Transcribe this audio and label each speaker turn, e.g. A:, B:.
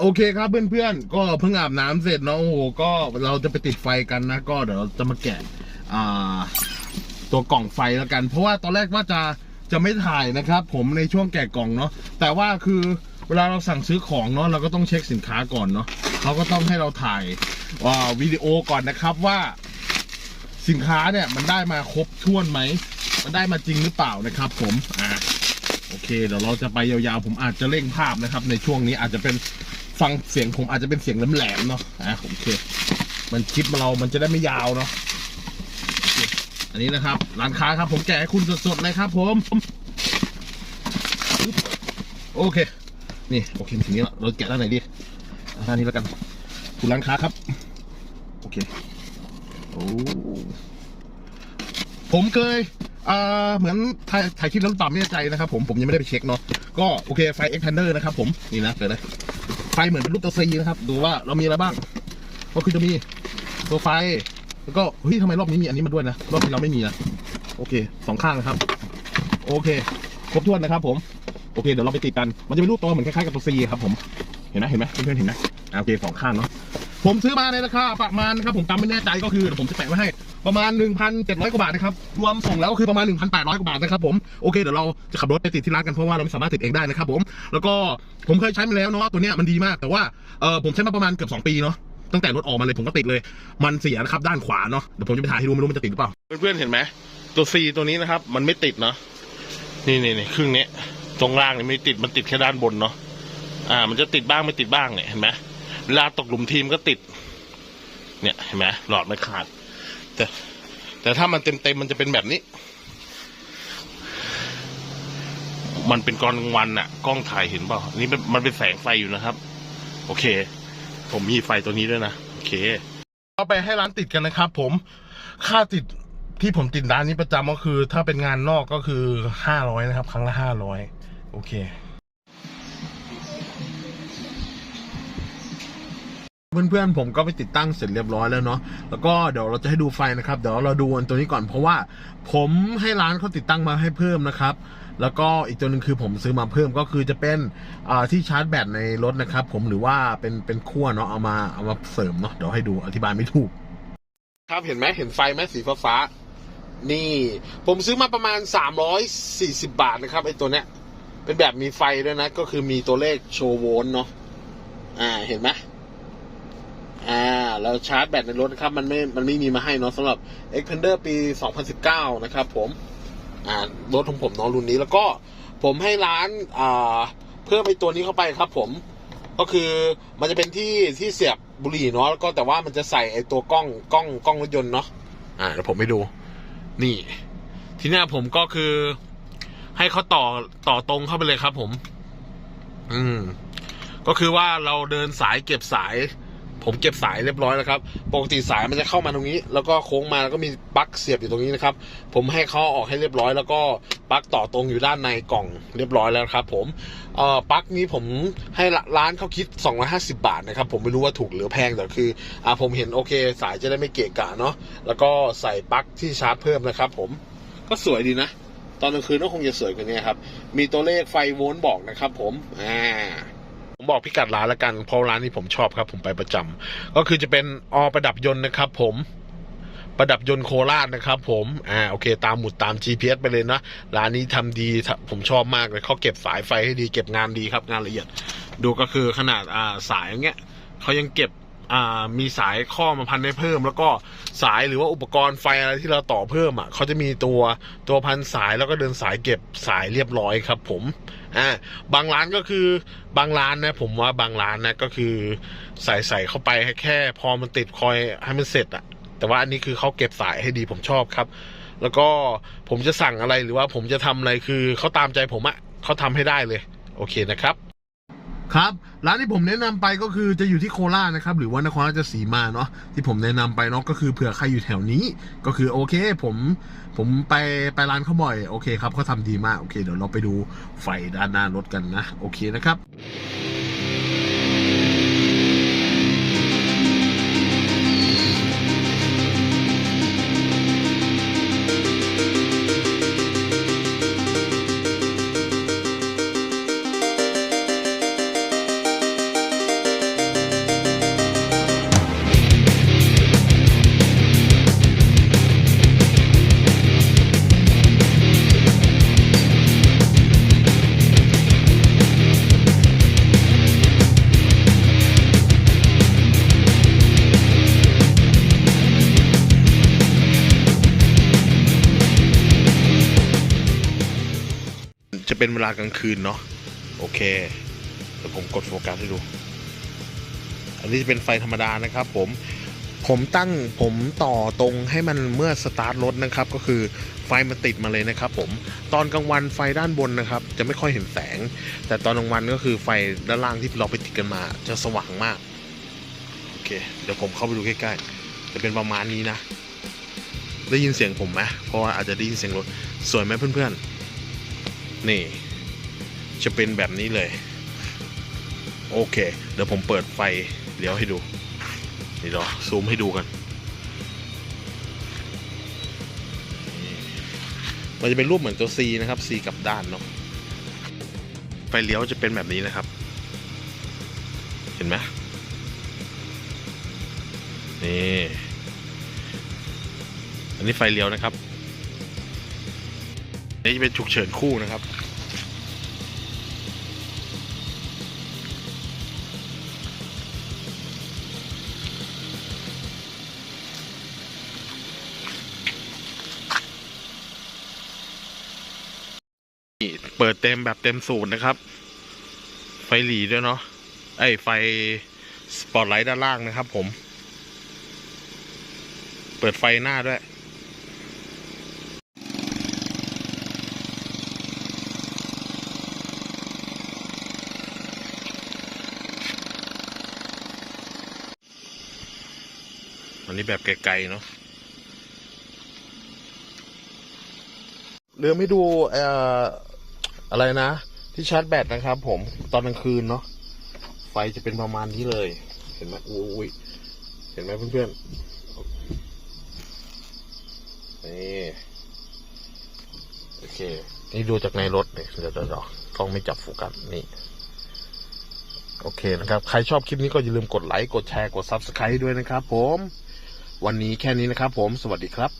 A: โอเคครับเพื่อนๆ ก็เพิ่งอาบน้ำเสร็จเนาะโอ้โหก็เราจะไปติดไฟกันนะ ก็เดี๋ยวเราจะมาแกะอ่าตัวกล่องไฟแล้วกัน เพราะว่าตอนแรกว่าจะจะไม่ถ่ายนะครับ ผมในช่วงแกะกล่องเนาะแต่ว่าคือเวลาเราสั่งซื้อของเนาะเราก็ต้องเช็คสินค้าก่อนเนาะเขาก็ต้องให้เราถ่ายาวิดีโอก่อนนะครับว่าสินค้าเนี่ยมันได้มาครบถ้วนไหมมันได้มาจริงหรือเปล่านะครับ ผมอ่าโอเคเดี๋ยวเราจะไปยาวๆ ผมอาจจะเร่งภาพนะครับ ในช่วงนี้อาจจะเป็น ฟังเสียงผมอาจจะเป็นเสียงแหลมๆเนาะอะโอเค มันคลิปเรามันจะได้ไม่ยาวเนาะอ,อันนี้นะครับร้านค้าครับผมแกะให้คุณสดๆเลยครับ ผม โอเค นี่โอเคถึงนี้แล้วเราแกะด้านไหนดีอะด้านนี้แล้วกัน คุณร้านค้าครับ โอเคโอ้ผมเคยเอ่อเหมือนถ่ายถ่ายคลิปแล้วหรือเปล่าไม่แน่ใจนะครับผมผมยังไม่ได้ไปเช็คเนาะก็โอเคไฟ X Pander นะครับผมนี่นะเปิดเลย ไฟเหมือนเป็นรูปตัวซีนะครับ ดูว่าเรามีอะไรบ้าง ก็คือจะมีตัวไฟ แล้วก็เฮ้ยทำไมรอบนี้มีอันนี้มาด้วยนะ รอบที่เราไม่มีนะ โอเคสองข้างนะครับ โอเค ครบถ้วนนะครับ ผม โอเค เดี๋ยวเราไปติดกัน มันจะเป็นรูปตัวเหมือนคล้ายๆกับตัวซีครับ ผม เห็นไหมเห็นไหมเพื่อนๆเห็นไหมโอเคสองข้างเนาะ ผมซื้อมาในราคาประมาณนะครับผมจำไม่แน่ใจก็คือผมจะแปะไว้ให้ ประมาณ 1,700 กว่าบาทนะครับ รวมส่งแล้วก็คือประมาณ 1,800 กว่าบาทนะครับผม โอเค เดี๋ยวเราจะขับรถไปติดที่ร้านกันเพราะว่าเราไม่สามารถติดเองได้นะครับผม แล้วก็ผมเคยใช้มาแล้วเนาะ ตัวเนี้ยมันดีมาก แต่ว่า เออผมใช้มาประมาณเกือบ 2 ปีเนาะ ตั้งแต่รถออกมาเลยผมก็ติดเลย มันเสียนะครับด้านขวาเนาะ เดี๋ยวผมจะไปถ่ายให้ดูไม่รู้มันจะติดหรือเปล่า เพื่อนๆเห็นไหมตัว C ตัวนี้นะครับ มันไม่ติดเนาะ นี่นี่นี่ครึ่งนี้ตรงล่างนี่ไม่ติด มันติดแค่ด้านบนเนาะ อ่า มันจะติดบ้างไม่ติดบ้างเนี่ย เห็นไหมเวลาตกหลุมทีมก็ติด เนี่ย เห็นไหมหลอดไม่ขาด แต่ แต่ถ้ามันเต็มเต็มมันจะเป็นแบบนี้ มันเป็นกลางวันอะกล้องถ่ายเห็นเปล่านนี้มันมันเป็นแสงไฟอยู่นะครับ โอเค ผมมีไฟตัวนี้ด้วยนะโอเคเอาไปให้ร้านติดกันนะครับ ผมค่าติดที่ผมติดร้านนี้ประจำก็คือ ถ้าเป็นงานนอกก็คือห้าร้อยนะครับ ครั้งละห้าร้อยโอเค เพื่อนๆผมก็ไปติดตั้งเสร็จเรียบร้อยแล้วเนาะแล้วก็เดี๋ยวเราจะให้ดูไฟนะครับเดี๋ยวเราดูอันตัวนี้ก่อนเพราะว่า ผมให้ร้านเขาติดตั้งมาให้เพิ่มนะครับ แล้วก็อีกตัวหนึ่งคือผมซื้อมาเพิ่มก็คือจะเป็นที่ชาร์จแบตในรถนะครับ ผมหรือว่าเป็นเป็นขั้วเนาะเอามาเอามาเสริมเนาะเดี๋ยวให้ดูอธิบายไม่ถูก ครับเห็นไหมเห็นไฟไหมสีฟ้าฟ้าๆนี่ผมซื้อมาประมาณ 340 บาทนะครับไอ้ตัวเนี้ย เป็นแบบมีไฟด้วยนะ ก็คือมีตัวเลขโชว์โวลต์เนาะอ่าเห็นไหม อ่าแล้วชาร์จแบตในรถนะครับ มันไม่ มันไม่มีมาให้เนาะสำหรับ Xpander ปี 2019 นะครับผมอ่ารถของผมเนาะรุ่นนี้แล้วก็ผมให้ร้านอ่าเพิ่มไอตัวนี้เข้าไปครับ ผมก็คือมันจะเป็นที่ที่เสียบบุหรี่เนาะแล้วก็แต่ว่ามันจะใส่ไอตัวกล้องกล้องกล้องรถยนต์เนาะอ่าเดี๋ยวผมไปดู นี่ ทีเนี้ผมก็คือ ให้เขาต่อต่อตรงเข้าไปเลยครับ ผม อืม ก็คือว่าเราเดินสายเก็บสาย ผมเก็บสายเรียบร้อยแล้วครับปกติสายมันจะเข้ามาตรงนี้ แล้วก็โค้งมาแล้วก็มีปลั๊กเสียบอยู่ตรงนี้นะครับ ผมให้เขาเอาออกให้เรียบร้อย แล้วก็ปลั๊กต่อตรงอยู่ด้านในกล่องเรียบร้อยแล้วครับ ผมเอ่อปลั๊กนี้ผมให้ร้านเขาคิด 250 บาทนะครับ ผมไม่รู้ว่าถูกหรือแพงแต่คืออ่าผมเห็นโอเค สายจะได้ไม่เกะกะเนาะแล้วก็ใส่ปลั๊กที่ชาร์จเพิ่มนะครับ ผมก็สวยดีนะ ตอนกลางคืนก็คงจะสวยกว่านี้ครับ มีตัวเลขไฟโวลต์บอกนะครับ ผม อ่า ผมบอกพิกัดร้านละกันเพราะร้านนี้ผมชอบครับ ผมไปประจำก็คือจะเป็นอประดับยนต์นะครับผมประดับยนต์โคราชนะครับผม อ่า โอเค ตามหมุดตาม GPS ไปเลยนะ ร้านนี้ทำดี ผมชอบมากเลย เขาเก็บสายไฟให้ดี เก็บงานดีครับ งานละเอียด ดูก็คือขนาด อ่า สายอย่างเงี้ย เขายังเก็บ อ่า มีสายข้อมาพันได้เพิ่ม แล้วก็สายหรือว่าอุปกรณ์ไฟอะไรที่เราต่อเพิ่มอะ เขาจะมีตัว ตัวพันสายแล้วก็เดินสายเก็บสายเรียบร้อยครับ ผม อ่าบางร้านก็คือบางร้านนะผมว่าบางร้านนะก็คือใส่ใส่เข้าไปให้แค่ พอมันติดคอยให้มันเสร็จอะแต่ว่าอันนี้คือเขาเก็บสายให้ดีผมชอบครับ แล้วก็ผมจะสั่งอะไรหรือว่าผมจะทำอะไรคือเขาตามใจผมอะเขาทำให้ได้เลย โอเคนะครับ ครับร้านที่ผมแนะนำไปก็คือจะอยู่ที่โคราชนะครับหรือว่านครราชสีมาเนาะที่ผมแนะนำไปเนาะก็คือเผื่อใครอยู่แถวนี้ ก็คือโอเค ผมผมไปไปร้านเขาบ่อยโอเคครับเขาทำดีมากโอเคเดี๋ยวเราไปดูไฟด้านหน้ารถกันนะ โอเคนะครับ เป็นเวลากลางคืนเนาะโอเคเดี๋ยวผมกดโฟกัสให้ดู อันนี้จะเป็นไฟธรรมดานะครับ ผมผมตั้งผมต่อตรงให้มันเมื่อสตาร์ทรถนะครับ ก็คือไฟมันติดมาเลยนะครับ ผมตอนกลางวันไฟด้านบนนะครับ จะไม่ค่อยเห็นแสง แต่ตอนกลางวันก็คือไฟด้านล่างที่เราไปติดกันมา จะสว่างมากโอเค เดี๋ยวผมเข้าไปดูใกล้ๆจะเป็นประมาณนี้นะ ได้ยินเสียงผมไหมเพราะว่าอาจจะได้ยินเสียงรถสวยไหมเพื่อนๆ นี่ จะเป็นแบบนี้เลย โอเค เดี๋ยวผมเปิดไฟเลี้ยวให้ดู นี่เดี๋ยวซูมให้ดูกัน มันจะเป็นรูปเหมือนตัว C นะครับ C กับด้านเนาะไฟเลี้ยวจะเป็นแบบนี้นะครับ เห็นไหมนี่ อันนี้ไฟเลี้ยวนะครับ นี่จะเป็นฉุกเฉินคู่นะครับ เปิดเต็มแบบเต็มสูตรนะครับ ไฟหลีด้วยเนาะไอ้ไฟ สปอตไลท์ด้านล่างนะครับผม เปิดไฟหน้าด้วย อันนี้แบบไกลๆเนาะเรือไม่ดูเอ่ออะไรนะ ที่ชาร์จแบตนะครับ ผมตอนกลางคืนเนาะไฟจะเป็นประมาณนี้เลย เห็นไหมอุ้ยเห็นไหมเพื่อนๆนี่โอเค นี่ดูจากในรถเนี่ยเดี๋ยวเดี๋ยวเดี๋ยวกล้องไม่จับโฟกัสนี่โอเคนะครับ ใครชอบคลิปนี้ก็อย่าลืมกดไลค์ กดแชร์ กด Subscribe ด้วยนะครับผม วันนี้แค่นี้นะครับผม สวัสดีครับ